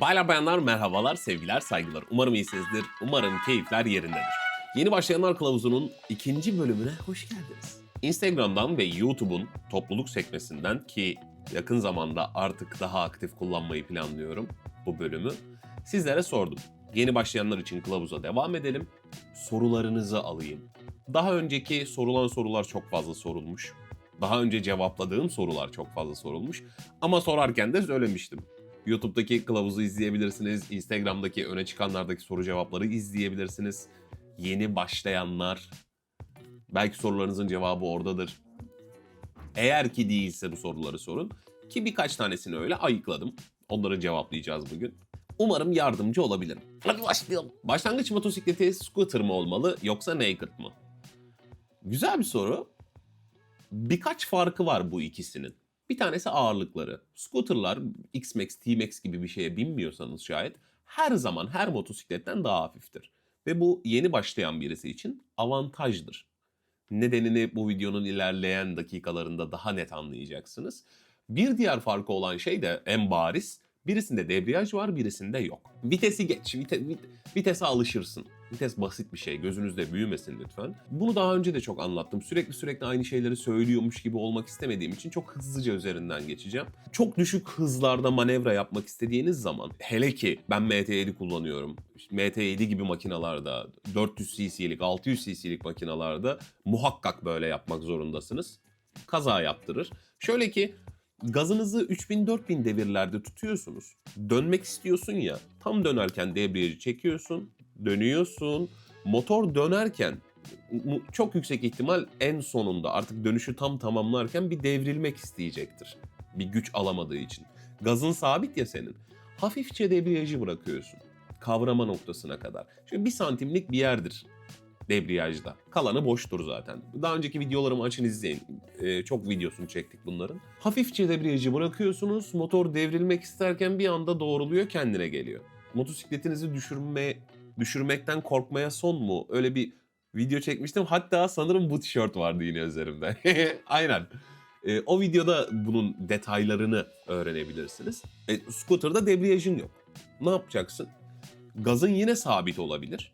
Baylar bayanlar merhabalar, sevgiler, saygılar. Umarım iyisinizdir, umarım keyifler yerindedir. Yeni Başlayanlar Kılavuzu'nun ikinci bölümüne hoş geldiniz. Instagram'dan ve YouTube'un topluluk sekmesinden ki yakın zamanda artık daha aktif kullanmayı planlıyorum bu bölümü. Sizlere sordum. Yeni başlayanlar için kılavuza devam edelim. Sorularınızı alayım. Daha önceki sorulan sorular çok fazla sorulmuş. Daha önce cevapladığım sorular çok fazla sorulmuş. Ama sorarken de söylemiştim. YouTube'daki kılavuzu izleyebilirsiniz. Instagram'daki öne çıkanlardaki soru cevapları izleyebilirsiniz. Yeni başlayanlar belki sorularınızın cevabı oradadır. Eğer ki değilse bu soruları sorun. Ki birkaç tanesini öyle ayıkladım. Onları cevaplayacağız bugün. Umarım yardımcı olabilirim. Hadi başlayalım. Başlangıç motosikleti scooter mı olmalı yoksa naked mı? Güzel bir soru. Birkaç farkı var bu ikisinin. Bir tanesi ağırlıkları. Scooterlar X-Max, T-Max gibi bir şeye binmiyorsanız şayet her zaman her motosikletten daha hafiftir. Ve bu yeni başlayan birisi için avantajdır. Nedenini bu videonun ilerleyen dakikalarında daha net anlayacaksınız. Bir diğer farkı olan şey de en bariz. Birisinde debriyaj var, birisinde yok. Vitesi geç, vite, vit- vitese alışırsın. Vites basit bir şey, gözünüzde büyümesin lütfen. Bunu daha önce de çok anlattım. Sürekli sürekli aynı şeyleri söylüyormuş gibi olmak istemediğim için çok hızlıca üzerinden geçeceğim. Çok düşük hızlarda manevra yapmak istediğiniz zaman, hele ki ben MT7 kullanıyorum. İşte MT7 gibi makinalarda, 400 cc'lik, 600 cc'lik makinalarda muhakkak böyle yapmak zorundasınız. Kaza yaptırır. Şöyle ki gazınızı 3000-4000 devirlerde tutuyorsunuz. Dönmek istiyorsun ya, tam dönerken debriyajı çekiyorsun, dönüyorsun. Motor dönerken çok yüksek ihtimal en sonunda artık dönüşü tam tamamlarken bir devrilmek isteyecektir. Bir güç alamadığı için. Gazın sabit ya senin. Hafifçe debriyajı bırakıyorsun. Kavrama noktasına kadar. Şöyle bir santimlik bir yerdir debriyajda. Kalanı boştur zaten. Daha önceki videolarımı açın izleyin. Ee, çok videosunu çektik bunların. Hafifçe debriyajı bırakıyorsunuz. Motor devrilmek isterken bir anda doğruluyor kendine geliyor. Motosikletinizi düşürme, düşürmekten korkmaya son mu? Öyle bir video çekmiştim. Hatta sanırım bu tişört vardı yine üzerimde. Aynen. Ee, o videoda bunun detaylarını öğrenebilirsiniz. E, scooter'da debriyajın yok. Ne yapacaksın? Gazın yine sabit olabilir.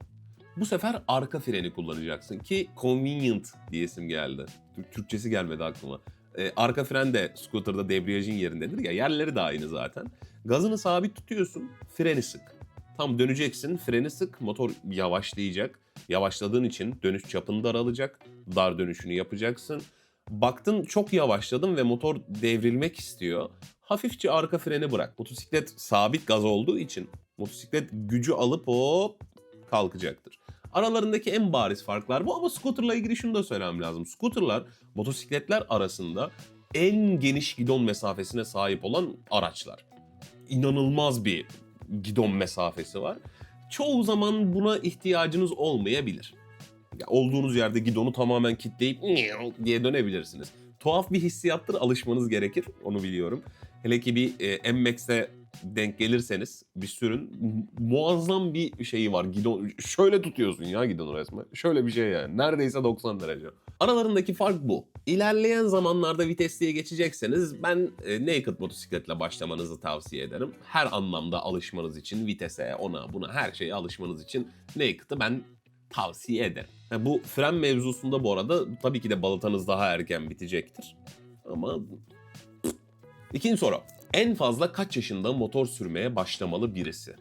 Bu sefer arka freni kullanacaksın ki convenient diyesim geldi. Türk- Türkçesi gelmedi aklıma. Ee, arka fren de scooter'da debriyajın yerindedir ya yerleri de aynı zaten. Gazını sabit tutuyorsun, freni sık. Tam döneceksin, freni sık, motor yavaşlayacak. Yavaşladığın için dönüş çapın daralacak. Dar dönüşünü yapacaksın. Baktın çok yavaşladın ve motor devrilmek istiyor. Hafifçe arka freni bırak. Motosiklet sabit gaz olduğu için motosiklet gücü alıp hop kalkacaktır. Aralarındaki en bariz farklar bu ama scooterla ilgili şunu da söylemem lazım. Scooterlar motosikletler arasında en geniş gidon mesafesine sahip olan araçlar. İnanılmaz bir gidon mesafesi var. Çoğu zaman buna ihtiyacınız olmayabilir. Ya olduğunuz yerde gidonu tamamen kilitleyip diye dönebilirsiniz. Tuhaf bir hissiyattır alışmanız gerekir onu biliyorum. Hele ki bir e, MMAX'e denk gelirseniz bir sürün mu- muazzam bir şeyi var. Gidon şöyle tutuyorsun ya gidonu resmen. Şöyle bir şey yani. Neredeyse 90 derece. Aralarındaki fark bu. İlerleyen zamanlarda vitesliye geçecekseniz ben e, naked motosikletle başlamanızı tavsiye ederim. Her anlamda alışmanız için vitese, ona, buna her şeye alışmanız için naked'ı ben tavsiye ederim. Ha, bu fren mevzusunda bu arada tabii ki de balatanız daha erken bitecektir. Ama İkinci soru. En fazla kaç yaşında motor sürmeye başlamalı birisi?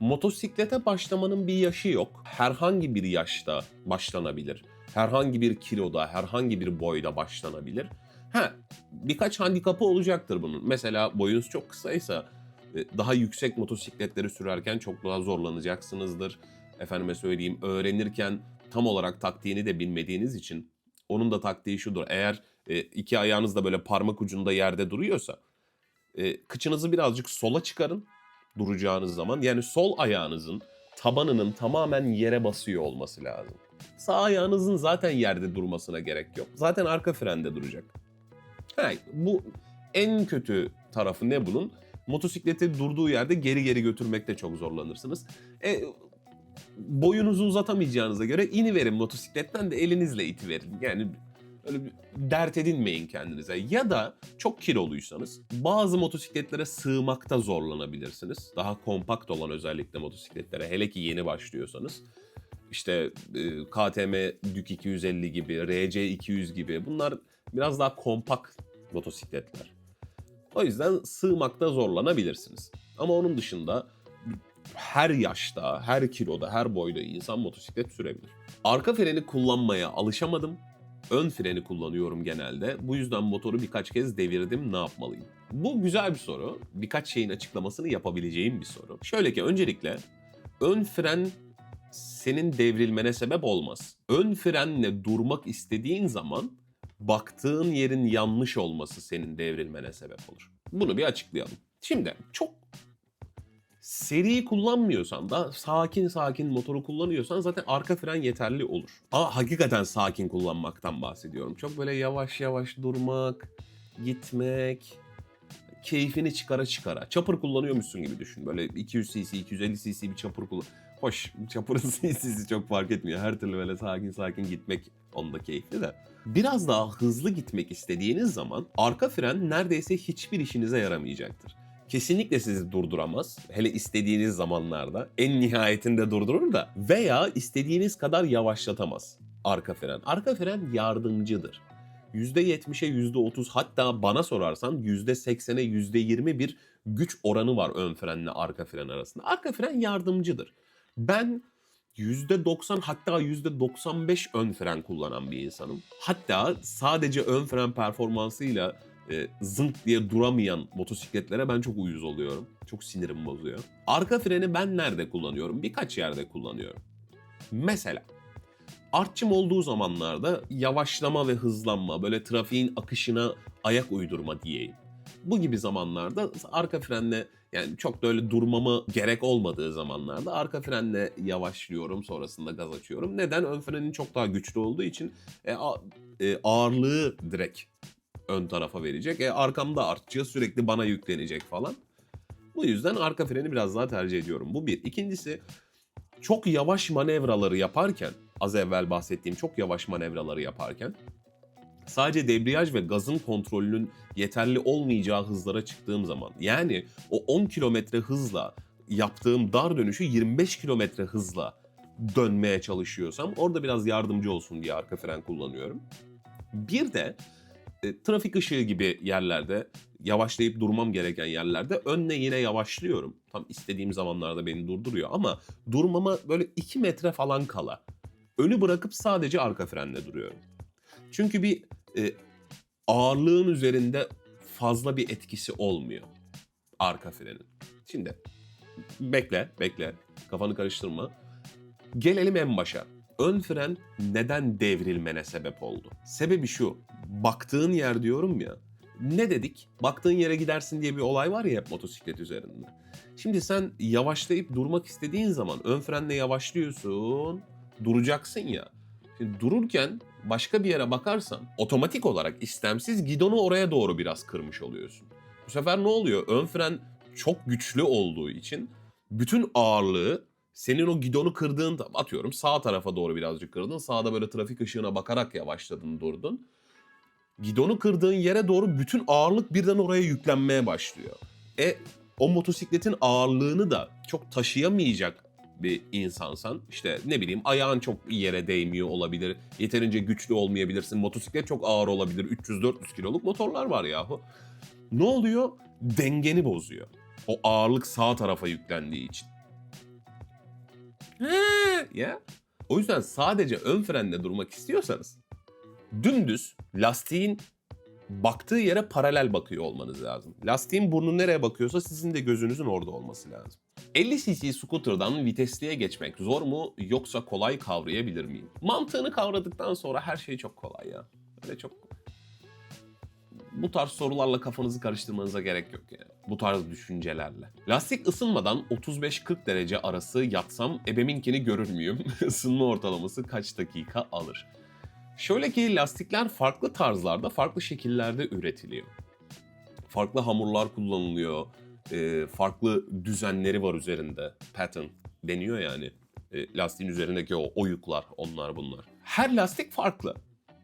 Motosiklete başlamanın bir yaşı yok. Herhangi bir yaşta başlanabilir. Herhangi bir kiloda, herhangi bir boyda başlanabilir. Ha, birkaç handikapı olacaktır bunun. Mesela boyunuz çok kısaysa e, daha yüksek motosikletleri sürerken çok daha zorlanacaksınızdır. Efendime söyleyeyim öğrenirken tam olarak taktiğini de bilmediğiniz için onun da taktiği şudur. Eğer e, iki ayağınız da böyle parmak ucunda yerde duruyorsa e, kıçınızı birazcık sola çıkarın duracağınız zaman. Yani sol ayağınızın tabanının tamamen yere basıyor olması lazım. Sağ ayağınızın zaten yerde durmasına gerek yok. Zaten arka frende duracak. Ha, bu en kötü tarafı ne bunun? Motosikleti durduğu yerde geri geri götürmekte çok zorlanırsınız. E, boyunuzu uzatamayacağınıza göre iniverin motosikletten de elinizle itiverin. Yani Öyle dert edinmeyin kendinize. Ya da çok kiloluysanız bazı motosikletlere sığmakta zorlanabilirsiniz. Daha kompakt olan özellikle motosikletlere hele ki yeni başlıyorsanız. İşte KTM Duke 250 gibi, RC 200 gibi bunlar biraz daha kompakt motosikletler. O yüzden sığmakta zorlanabilirsiniz. Ama onun dışında her yaşta, her kiloda, her boyda insan motosiklet sürebilir. Arka freni kullanmaya alışamadım. Ön freni kullanıyorum genelde. Bu yüzden motoru birkaç kez devirdim. Ne yapmalıyım? Bu güzel bir soru. Birkaç şeyin açıklamasını yapabileceğim bir soru. Şöyle ki öncelikle ön fren senin devrilmene sebep olmaz. Ön frenle durmak istediğin zaman baktığın yerin yanlış olması senin devrilmene sebep olur. Bunu bir açıklayalım. Şimdi çok seri kullanmıyorsan da sakin sakin motoru kullanıyorsan zaten arka fren yeterli olur. Ama hakikaten sakin kullanmaktan bahsediyorum. Çok böyle yavaş yavaş durmak, gitmek, keyfini çıkara çıkara. Çapır kullanıyormuşsun gibi düşün. Böyle 200 cc, 250 cc bir çapır kullan. Hoş çapırın cc'si çok fark etmiyor. Her türlü böyle sakin sakin gitmek onda keyifli de. Biraz daha hızlı gitmek istediğiniz zaman arka fren neredeyse hiçbir işinize yaramayacaktır kesinlikle sizi durduramaz. Hele istediğiniz zamanlarda en nihayetinde durdurur da veya istediğiniz kadar yavaşlatamaz arka fren. Arka fren yardımcıdır. %70'e %30 hatta bana sorarsan %80'e %20 bir güç oranı var ön frenle arka fren arasında. Arka fren yardımcıdır. Ben %90 hatta %95 ön fren kullanan bir insanım. Hatta sadece ön fren performansıyla e, zınk diye duramayan motosikletlere ben çok uyuz oluyorum. Çok sinirim bozuyor. Arka freni ben nerede kullanıyorum? Birkaç yerde kullanıyorum. Mesela artçım olduğu zamanlarda yavaşlama ve hızlanma, böyle trafiğin akışına ayak uydurma diyeyim. Bu gibi zamanlarda arka frenle yani çok da öyle durmama gerek olmadığı zamanlarda arka frenle yavaşlıyorum sonrasında gaz açıyorum. Neden? Ön frenin çok daha güçlü olduğu için e, a, e, ağırlığı direkt ön tarafa verecek. E arkamda artçı sürekli bana yüklenecek falan. Bu yüzden arka freni biraz daha tercih ediyorum. Bu bir. İkincisi çok yavaş manevraları yaparken az evvel bahsettiğim çok yavaş manevraları yaparken sadece debriyaj ve gazın kontrolünün yeterli olmayacağı hızlara çıktığım zaman yani o 10 kilometre hızla yaptığım dar dönüşü 25 kilometre hızla dönmeye çalışıyorsam orada biraz yardımcı olsun diye arka fren kullanıyorum. Bir de e, trafik ışığı gibi yerlerde yavaşlayıp durmam gereken yerlerde önle yine yavaşlıyorum. Tam istediğim zamanlarda beni durduruyor ama durmama böyle 2 metre falan kala. Önü bırakıp sadece arka frenle duruyorum. Çünkü bir e, ağırlığın üzerinde fazla bir etkisi olmuyor arka frenin. Şimdi bekle, bekle. Kafanı karıştırma. Gelelim en başa ön fren neden devrilmene sebep oldu? Sebebi şu. Baktığın yer diyorum ya. Ne dedik? Baktığın yere gidersin diye bir olay var ya hep motosiklet üzerinde. Şimdi sen yavaşlayıp durmak istediğin zaman ön frenle yavaşlıyorsun. Duracaksın ya. Şimdi dururken başka bir yere bakarsan otomatik olarak istemsiz gidonu oraya doğru biraz kırmış oluyorsun. Bu sefer ne oluyor? Ön fren çok güçlü olduğu için bütün ağırlığı senin o gidonu kırdığın atıyorum sağ tarafa doğru birazcık kırdın. Sağda böyle trafik ışığına bakarak yavaşladın durdun. Gidonu kırdığın yere doğru bütün ağırlık birden oraya yüklenmeye başlıyor. E o motosikletin ağırlığını da çok taşıyamayacak bir insansan işte ne bileyim ayağın çok yere değmiyor olabilir. Yeterince güçlü olmayabilirsin. Motosiklet çok ağır olabilir. 300-400 kiloluk motorlar var yahu. Ne oluyor? Dengeni bozuyor. O ağırlık sağ tarafa yüklendiği için ya. O yüzden sadece ön frenle durmak istiyorsanız dümdüz lastiğin baktığı yere paralel bakıyor olmanız lazım. Lastiğin burnu nereye bakıyorsa sizin de gözünüzün orada olması lazım. 50 cc scooter'dan vitesliye geçmek zor mu yoksa kolay kavrayabilir miyim? Mantığını kavradıktan sonra her şey çok kolay ya. Öyle çok bu tarz sorularla kafanızı karıştırmanıza gerek yok yani. Bu tarz düşüncelerle. Lastik ısınmadan 35-40 derece arası yatsam ebeminkini görür müyüm? Isınma ortalaması kaç dakika alır? Şöyle ki lastikler farklı tarzlarda, farklı şekillerde üretiliyor. Farklı hamurlar kullanılıyor. E, farklı düzenleri var üzerinde. Pattern deniyor yani. E, lastiğin üzerindeki o oyuklar, onlar bunlar. Her lastik farklı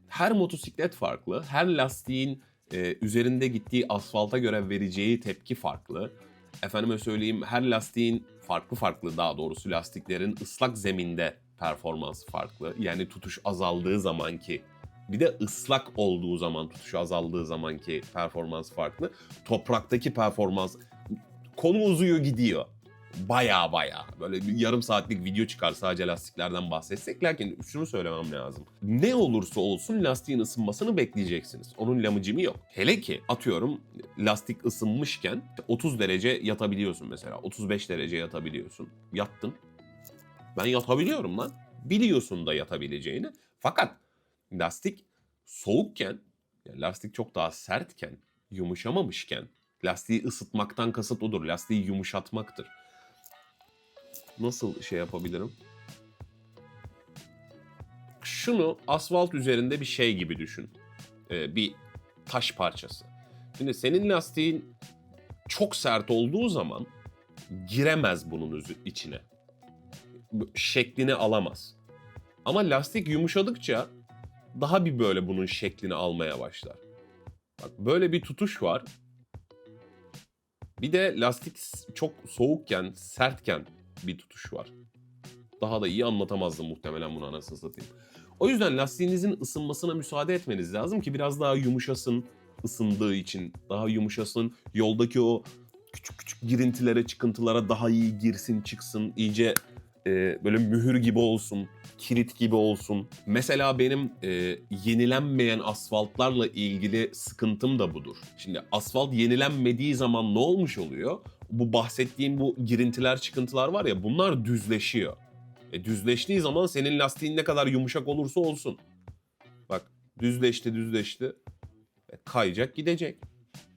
Her motosiklet farklı. Her lastiğin e, üzerinde gittiği asfalta göre vereceği tepki farklı. Efendime söyleyeyim her lastiğin farklı farklı daha doğrusu lastiklerin ıslak zeminde performansı farklı. Yani tutuş azaldığı zamanki bir de ıslak olduğu zaman tutuş azaldığı zamanki performans farklı. Topraktaki performans konu uzuyor gidiyor. Baya baya böyle bir yarım saatlik video çıkar sadece lastiklerden bahsetsek. Lakin şunu söylemem lazım. Ne olursa olsun lastiğin ısınmasını bekleyeceksiniz. Onun lamıcımı yok. Hele ki atıyorum lastik ısınmışken 30 derece yatabiliyorsun mesela. 35 derece yatabiliyorsun. Yattın. Ben yatabiliyorum lan. Biliyorsun da yatabileceğini. Fakat lastik soğukken, yani lastik çok daha sertken, yumuşamamışken, lastiği ısıtmaktan kasıt odur. Lastiği yumuşatmaktır. Nasıl şey yapabilirim? Şunu asfalt üzerinde bir şey gibi düşün. Ee, bir taş parçası. Şimdi senin lastiğin çok sert olduğu zaman giremez bunun içine. Şeklini alamaz. Ama lastik yumuşadıkça daha bir böyle bunun şeklini almaya başlar. Bak böyle bir tutuş var. Bir de lastik çok soğukken, sertken bir tutuş var. Daha da iyi anlatamazdım muhtemelen bunu anasını satayım. O yüzden lastiğinizin ısınmasına müsaade etmeniz lazım ki biraz daha yumuşasın ısındığı için. Daha yumuşasın. Yoldaki o küçük küçük girintilere, çıkıntılara daha iyi girsin, çıksın. iyice e, böyle mühür gibi olsun, kilit gibi olsun. Mesela benim e, yenilenmeyen asfaltlarla ilgili sıkıntım da budur. Şimdi asfalt yenilenmediği zaman ne olmuş oluyor? Bu bahsettiğim bu girintiler, çıkıntılar var ya bunlar düzleşiyor. E, düzleştiği zaman senin lastiğin ne kadar yumuşak olursa olsun. Bak düzleşti düzleşti. E, kayacak gidecek.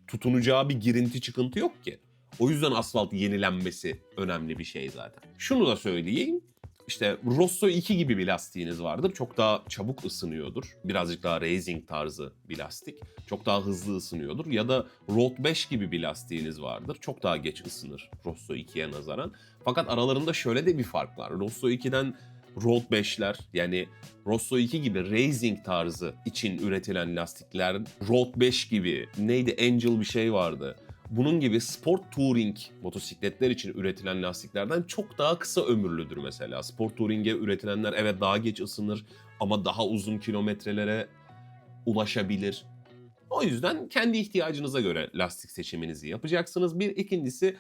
Tutunacağı bir girinti çıkıntı yok ki. O yüzden asfalt yenilenmesi önemli bir şey zaten. Şunu da söyleyeyim. İşte Rosso 2 gibi bir lastiğiniz vardır. Çok daha çabuk ısınıyordur. Birazcık daha racing tarzı bir lastik. Çok daha hızlı ısınıyordur. Ya da Road 5 gibi bir lastiğiniz vardır. Çok daha geç ısınır Rosso 2'ye nazaran. Fakat aralarında şöyle de bir fark var. Rosso 2'den Road 5'ler yani Rosso 2 gibi racing tarzı için üretilen lastikler Road 5 gibi neydi Angel bir şey vardı. Bunun gibi sport touring motosikletler için üretilen lastiklerden çok daha kısa ömürlüdür mesela. Sport touring'e üretilenler evet daha geç ısınır ama daha uzun kilometrelere ulaşabilir. O yüzden kendi ihtiyacınıza göre lastik seçiminizi yapacaksınız. Bir ikincisi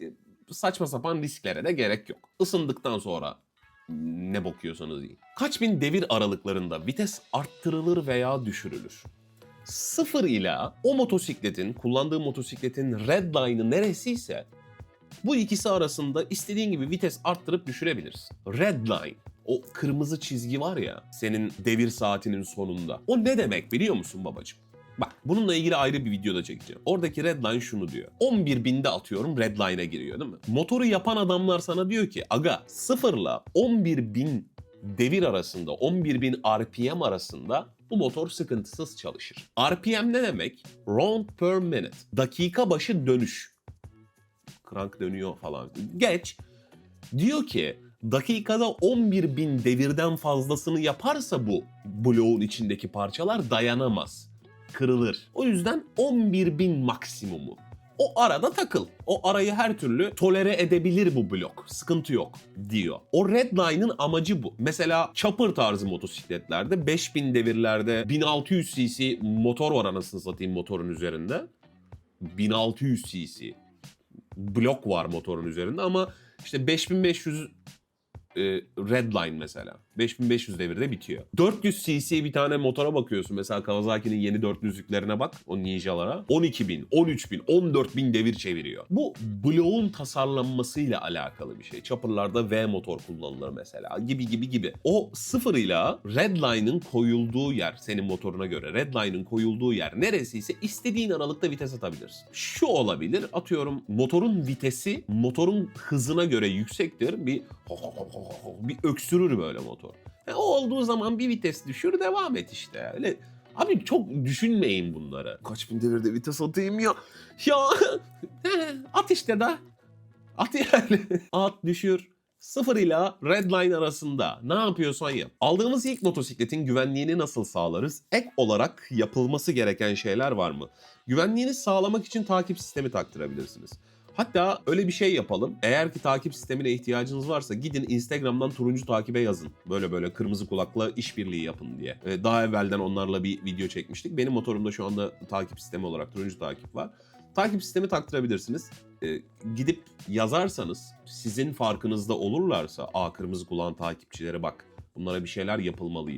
e, saçma sapan risklere de gerek yok. Isındıktan sonra ne bokuyorsanız yiyin. Kaç bin devir aralıklarında vites arttırılır veya düşürülür? Sıfır ila o motosikletin, kullandığı motosikletin red line'ı neresiyse bu ikisi arasında istediğin gibi vites arttırıp düşürebilirsin. Red line, o kırmızı çizgi var ya senin devir saatinin sonunda. O ne demek biliyor musun babacığım? Bak bununla ilgili ayrı bir video da çekeceğim. Oradaki redline şunu diyor. 11 binde atıyorum redline'a giriyor değil mi? Motoru yapan adamlar sana diyor ki aga sıfırla 11 bin devir arasında 11 bin RPM arasında bu motor sıkıntısız çalışır. RPM ne demek? Round per minute. Dakika başı dönüş. Crank dönüyor falan. Geç. Diyor ki dakikada 11 bin devirden fazlasını yaparsa bu bloğun içindeki parçalar dayanamaz. Kırılır. O yüzden 11 bin maksimumu. O arada takıl. O arayı her türlü tolere edebilir bu blok. Sıkıntı yok diyor. O redline'ın amacı bu. Mesela chopper tarzı motosikletlerde 5000 devirlerde 1600 cc motor var anasını satayım motorun üzerinde. 1600 cc blok var motorun üzerinde ama işte 5500 e, Redline mesela. 5500 devirde bitiyor. 400 cc bir tane motora bakıyorsun. Mesela Kawasaki'nin yeni 400'lüklerine bak. O Ninja'lara. 12.000, 13.000, 14.000 devir çeviriyor. Bu bloğun tasarlanmasıyla alakalı bir şey. Chopper'larda V motor kullanılır mesela. Gibi gibi gibi. O sıfırıyla Redline'ın koyulduğu yer senin motoruna göre Redline'ın koyulduğu yer neresiyse istediğin aralıkta vites atabilirsin. Şu olabilir. Atıyorum motorun vitesi motorun hızına göre yüksektir. Bir bir öksürür böyle motor. E, o olduğu zaman bir vites düşür devam et işte. Öyle Abi çok düşünmeyin bunları. Kaç bin devirde vites atayım ya. Ya at işte da. At yani. At düşür. 0 ile Redline arasında ne yapıyorsan yap. Aldığımız ilk motosikletin güvenliğini nasıl sağlarız? Ek olarak yapılması gereken şeyler var mı? Güvenliğini sağlamak için takip sistemi taktırabilirsiniz. Hatta öyle bir şey yapalım. Eğer ki takip sistemine ihtiyacınız varsa gidin Instagram'dan turuncu takibe yazın. Böyle böyle kırmızı kulakla işbirliği yapın diye. Daha evvelden onlarla bir video çekmiştik. Benim motorumda şu anda takip sistemi olarak turuncu takip var. Takip sistemi taktırabilirsiniz. Ee, gidip yazarsanız sizin farkınızda olurlarsa aa kırmızı kulağın takipçilere bak bunlara bir şeyler yapılmalı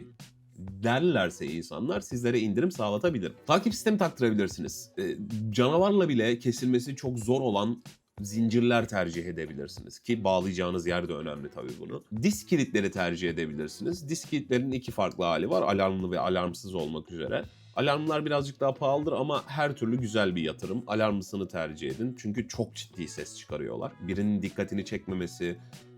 derlerse insanlar sizlere indirim sağlatabilir. Takip sistemi taktırabilirsiniz. Ee, canavarla bile kesilmesi çok zor olan zincirler tercih edebilirsiniz ki bağlayacağınız yer de önemli tabii bunu. Disk kilitleri tercih edebilirsiniz. Disk kilitlerinin iki farklı hali var. Alarmlı ve alarmsız olmak üzere. Alarmlar birazcık daha pahalıdır ama her türlü güzel bir yatırım. Alarmlısını tercih edin. Çünkü çok ciddi ses çıkarıyorlar. Birinin dikkatini çekmemesi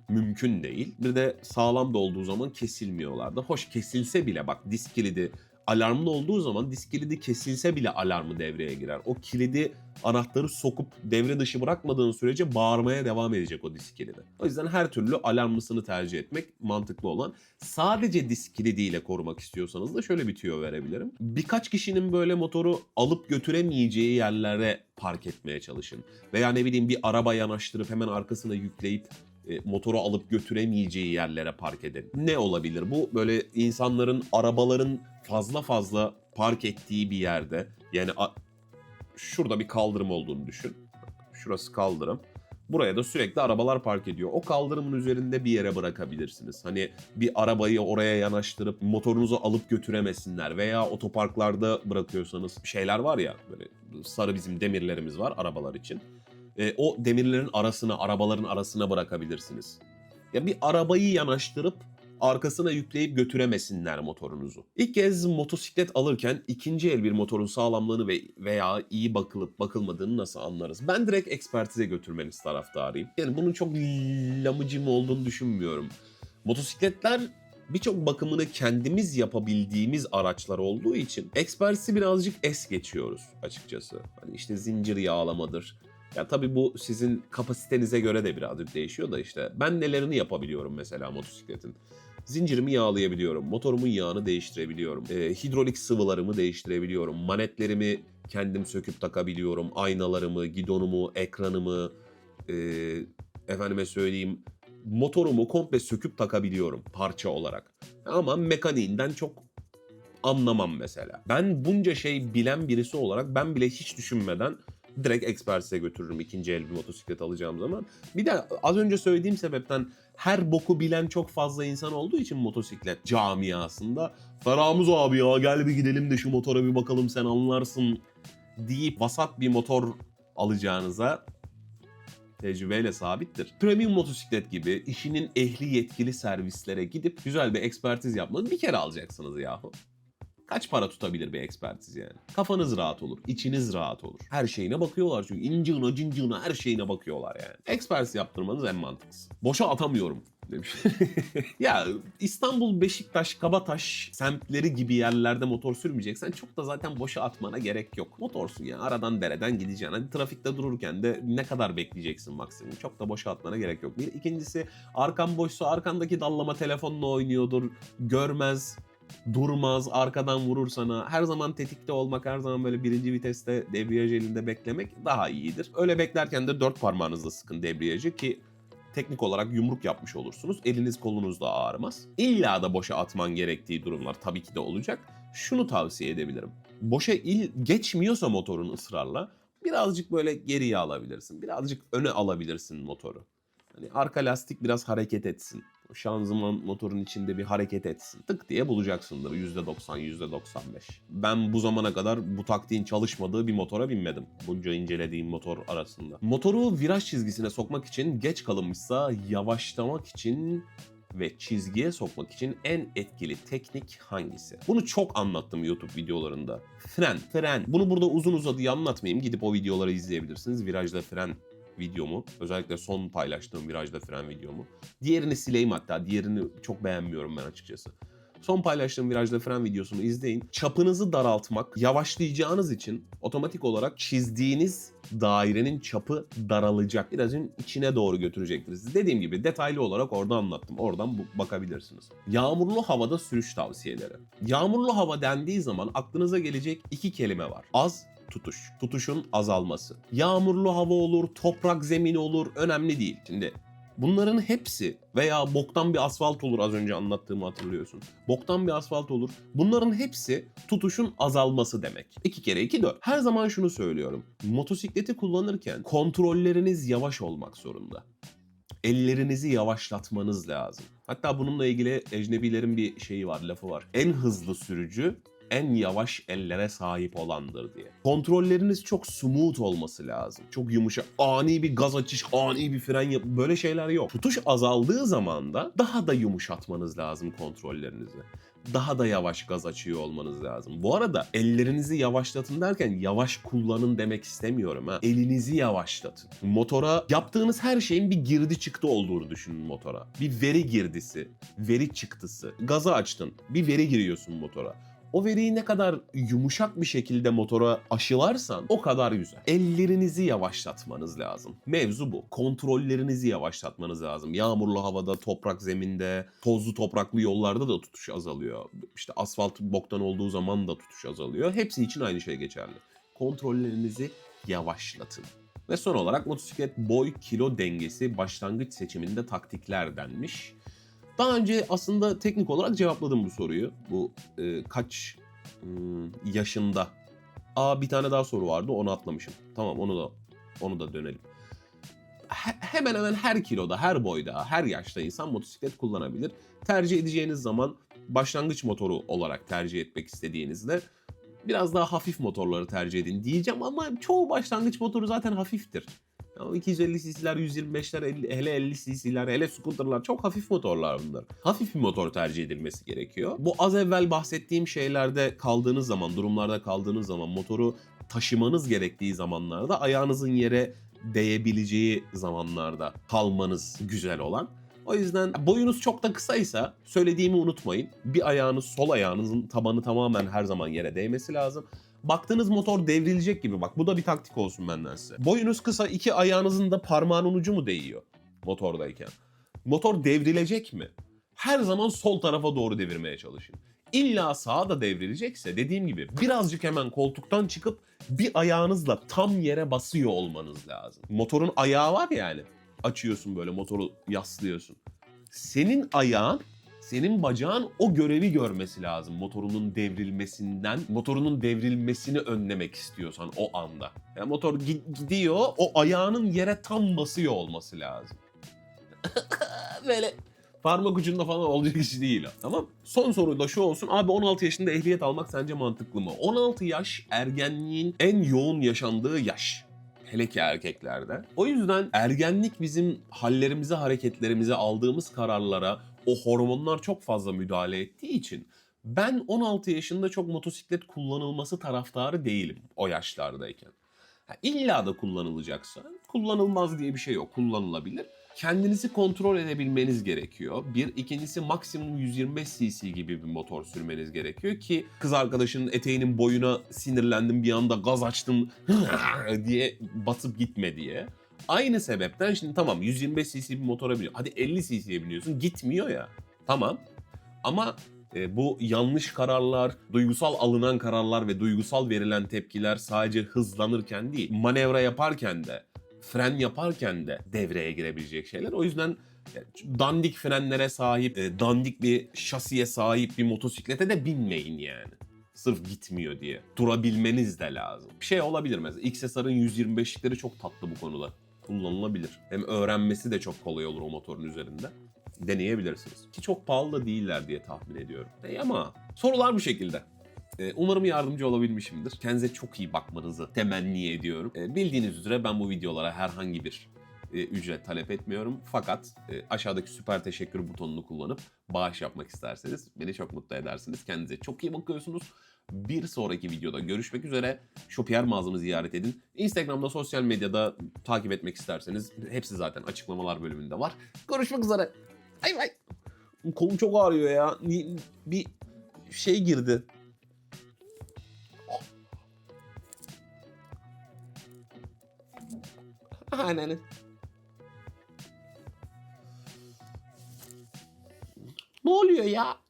mümkün değil. Bir de sağlam da olduğu zaman kesilmiyorlar da. Hoş kesilse bile bak disk kilidi alarmlı olduğu zaman disk kilidi kesilse bile alarmı devreye girer. O kilidi anahtarı sokup devre dışı bırakmadığın sürece bağırmaya devam edecek o disk kilidi. O yüzden her türlü alarmlısını tercih etmek mantıklı olan. Sadece disk kilidiyle korumak istiyorsanız da şöyle bir tüyo verebilirim. Birkaç kişinin böyle motoru alıp götüremeyeceği yerlere park etmeye çalışın. Veya ne bileyim bir araba yanaştırıp hemen arkasına yükleyip e, motoru alıp götüremeyeceği yerlere park edin. Ne olabilir? Bu böyle insanların, arabaların fazla fazla park ettiği bir yerde. Yani şurada bir kaldırım olduğunu düşün. Şurası kaldırım. Buraya da sürekli arabalar park ediyor. O kaldırımın üzerinde bir yere bırakabilirsiniz. Hani bir arabayı oraya yanaştırıp motorunuzu alıp götüremesinler veya otoparklarda bırakıyorsanız şeyler var ya böyle sarı bizim demirlerimiz var arabalar için. E, o demirlerin arasına, arabaların arasına bırakabilirsiniz. Ya bir arabayı yanaştırıp arkasına yükleyip götüremesinler motorunuzu. İlk kez motosiklet alırken ikinci el bir motorun sağlamlığını ve veya iyi bakılıp bakılmadığını nasıl anlarız? Ben direkt ekspertize götürmeniz taraftarıyım. Yani bunun çok lamıcı mı olduğunu düşünmüyorum. Motosikletler birçok bakımını kendimiz yapabildiğimiz araçlar olduğu için ekspertizi birazcık es geçiyoruz açıkçası. Hani işte zincir yağlamadır, ya tabii bu sizin kapasitenize göre de birazcık değişiyor da işte ben nelerini yapabiliyorum mesela motosikletin. Zincirimi yağlayabiliyorum, motorumun yağını değiştirebiliyorum, e, hidrolik sıvılarımı değiştirebiliyorum, manetlerimi kendim söküp takabiliyorum, aynalarımı, gidonumu, ekranımı, e, efendime söyleyeyim motorumu komple söküp takabiliyorum parça olarak. Ama mekaniğinden çok anlamam mesela. Ben bunca şey bilen birisi olarak ben bile hiç düşünmeden direkt ekspertize götürürüm ikinci el bir motosiklet alacağım zaman. Bir de az önce söylediğim sebepten her boku bilen çok fazla insan olduğu için motosiklet camiasında Feramuz abi ya gel bir gidelim de şu motora bir bakalım sen anlarsın deyip vasat bir motor alacağınıza tecrübeyle sabittir. Premium motosiklet gibi işinin ehli yetkili servislere gidip güzel bir ekspertiz yapmanız bir kere alacaksınız yahu. Kaç para tutabilir bir ekspertiz yani? Kafanız rahat olur, içiniz rahat olur. Her şeyine bakıyorlar çünkü incığına cincığına her şeyine bakıyorlar yani. Ekspertiz yaptırmanız en mantıklısı. Boşa atamıyorum demiş. ya İstanbul, Beşiktaş, Kabataş semtleri gibi yerlerde motor sürmeyeceksen çok da zaten boşa atmana gerek yok. Motorsun ya aradan dereden gideceksin. Hadi trafikte dururken de ne kadar bekleyeceksin maksimum. Çok da boşa atmana gerek yok. Bir ikincisi arkan boşsa arkandaki dallama telefonla oynuyordur. Görmez durmaz, arkadan vurur sana. Her zaman tetikte olmak, her zaman böyle birinci viteste debriyaj elinde beklemek daha iyidir. Öyle beklerken de dört parmağınızla sıkın debriyajı ki teknik olarak yumruk yapmış olursunuz. Eliniz kolunuz da ağrımaz. İlla da boşa atman gerektiği durumlar tabii ki de olacak. Şunu tavsiye edebilirim. Boşa il geçmiyorsa motorun ısrarla birazcık böyle geriye alabilirsin. Birazcık öne alabilirsin motoru. Hani arka lastik biraz hareket etsin. Şanzıman motorun içinde bir hareket etsin. Tık diye bulacaksındır %90, %95. Ben bu zamana kadar bu taktiğin çalışmadığı bir motora binmedim. Bunca incelediğim motor arasında. Motoru viraj çizgisine sokmak için geç kalınmışsa yavaşlamak için ve çizgiye sokmak için en etkili teknik hangisi? Bunu çok anlattım YouTube videolarında. Fren, fren. Bunu burada uzun uzadıya anlatmayayım. Gidip o videoları izleyebilirsiniz. Virajda fren videomu. Özellikle son paylaştığım virajda fren videomu. Diğerini sileyim hatta. Diğerini çok beğenmiyorum ben açıkçası. Son paylaştığım virajda fren videosunu izleyin. Çapınızı daraltmak, yavaşlayacağınız için otomatik olarak çizdiğiniz dairenin çapı daralacak. Birazın içine doğru götürecektir sizi. Dediğim gibi detaylı olarak orada anlattım. Oradan bakabilirsiniz. Yağmurlu havada sürüş tavsiyeleri. Yağmurlu hava dendiği zaman aklınıza gelecek iki kelime var. Az tutuş. Tutuşun azalması. Yağmurlu hava olur, toprak zemin olur, önemli değil. Şimdi bunların hepsi veya boktan bir asfalt olur az önce anlattığımı hatırlıyorsun. Boktan bir asfalt olur. Bunların hepsi tutuşun azalması demek. 2 kere 2 4. Her zaman şunu söylüyorum. Motosikleti kullanırken kontrolleriniz yavaş olmak zorunda. Ellerinizi yavaşlatmanız lazım. Hatta bununla ilgili ecnebilerin bir şeyi var, lafı var. En hızlı sürücü en yavaş ellere sahip olandır diye. Kontrolleriniz çok smooth olması lazım. Çok yumuşak. Ani bir gaz açış, ani bir fren yap. Böyle şeyler yok. Tutuş azaldığı zaman da daha da yumuşatmanız lazım kontrollerinizi. Daha da yavaş gaz açıyor olmanız lazım. Bu arada ellerinizi yavaşlatın derken yavaş kullanın demek istemiyorum ha. Elinizi yavaşlatın. Motora yaptığınız her şeyin bir girdi çıktı olduğunu düşünün motora. Bir veri girdisi, veri çıktısı. Gazı açtın, bir veri giriyorsun motora. O veriyi ne kadar yumuşak bir şekilde motora aşılarsan o kadar güzel. Ellerinizi yavaşlatmanız lazım. Mevzu bu. Kontrollerinizi yavaşlatmanız lazım. Yağmurlu havada, toprak zeminde, tozlu topraklı yollarda da tutuş azalıyor. İşte asfalt boktan olduğu zaman da tutuş azalıyor. Hepsi için aynı şey geçerli. Kontrollerinizi yavaşlatın. Ve son olarak motosiklet boy kilo dengesi başlangıç seçiminde taktikler denmiş. Daha önce aslında teknik olarak cevapladım bu soruyu. Bu e, kaç hmm, yaşında? Aa bir tane daha soru vardı onu atlamışım. Tamam onu da onu da dönelim. He- hemen hemen her kiloda, her boyda, her yaşta insan motosiklet kullanabilir. Tercih edeceğiniz zaman başlangıç motoru olarak tercih etmek istediğinizde biraz daha hafif motorları tercih edin diyeceğim ama çoğu başlangıç motoru zaten hafiftir. Ya 250 cc'ler, 125'ler, 50 hele 50 cc'ler, hele scooter'lar çok hafif motorlar bunlar. Hafif bir motor tercih edilmesi gerekiyor. Bu az evvel bahsettiğim şeylerde kaldığınız zaman, durumlarda kaldığınız zaman motoru taşımanız gerektiği zamanlarda ayağınızın yere değebileceği zamanlarda kalmanız güzel olan. O yüzden boyunuz çok da kısaysa söylediğimi unutmayın. Bir ayağınız sol ayağınızın tabanı tamamen her zaman yere değmesi lazım. Baktığınız motor devrilecek gibi bak bu da bir taktik olsun benden size. Boyunuz kısa iki ayağınızın da parmağının ucu mu değiyor motordayken? Motor devrilecek mi? Her zaman sol tarafa doğru devirmeye çalışın. İlla sağa da devrilecekse dediğim gibi birazcık hemen koltuktan çıkıp bir ayağınızla tam yere basıyor olmanız lazım. Motorun ayağı var yani. Açıyorsun böyle motoru yaslıyorsun. Senin ayağın senin bacağın o görevi görmesi lazım motorunun devrilmesinden, motorunun devrilmesini önlemek istiyorsan o anda. Yani motor gi- gidiyor, o ayağının yere tam basıyor olması lazım. Böyle parmak ucunda falan olacak iş değil. Tamam. Son soru da şu olsun. Abi 16 yaşında ehliyet almak sence mantıklı mı? 16 yaş ergenliğin en yoğun yaşandığı yaş. Hele ki erkeklerde. O yüzden ergenlik bizim hallerimize, hareketlerimize, aldığımız kararlara o hormonlar çok fazla müdahale ettiği için ben 16 yaşında çok motosiklet kullanılması taraftarı değilim o yaşlardayken. Ha, illa da kullanılacaksa kullanılmaz diye bir şey yok. Kullanılabilir. Kendinizi kontrol edebilmeniz gerekiyor. Bir, ikincisi maksimum 125 cc gibi bir motor sürmeniz gerekiyor ki kız arkadaşının eteğinin boyuna sinirlendim bir anda gaz açtım diye basıp gitme diye. Aynı sebepten şimdi tamam 125 cc bir motora biniyor. Hadi 50 cc'ye biniyorsun gitmiyor ya. Tamam. Ama e, bu yanlış kararlar, duygusal alınan kararlar ve duygusal verilen tepkiler sadece hızlanırken değil, manevra yaparken de, fren yaparken de devreye girebilecek şeyler. O yüzden e, dandik frenlere sahip, e, dandik bir şasiye sahip bir motosiklete de binmeyin yani. Sırf gitmiyor diye. Durabilmeniz de lazım. Bir şey olabilir mesela. XSR'ın 125'likleri çok tatlı bu konuda. Kullanılabilir. Hem öğrenmesi de çok kolay olur o motorun üzerinde deneyebilirsiniz. Ki çok pahalı da değiller diye tahmin ediyorum. E ama sorular bu şekilde. E, Umarım yardımcı olabilmişimdir. Kendinize çok iyi bakmanızı temenni ediyorum. E, Bildiğiniz üzere ben bu videolara herhangi bir e, ücret talep etmiyorum. Fakat e, aşağıdaki süper teşekkür butonunu kullanıp bağış yapmak isterseniz beni çok mutlu edersiniz. Kendinize çok iyi bakıyorsunuz. Bir sonraki videoda görüşmek üzere. Shopier mağazamı ziyaret edin. Instagram'da, sosyal medyada takip etmek isterseniz hepsi zaten açıklamalar bölümünde var. Görüşmek üzere. Bay bay. Kolum çok ağrıyor ya. Bir şey girdi. Aynen. Ne oluyor ya?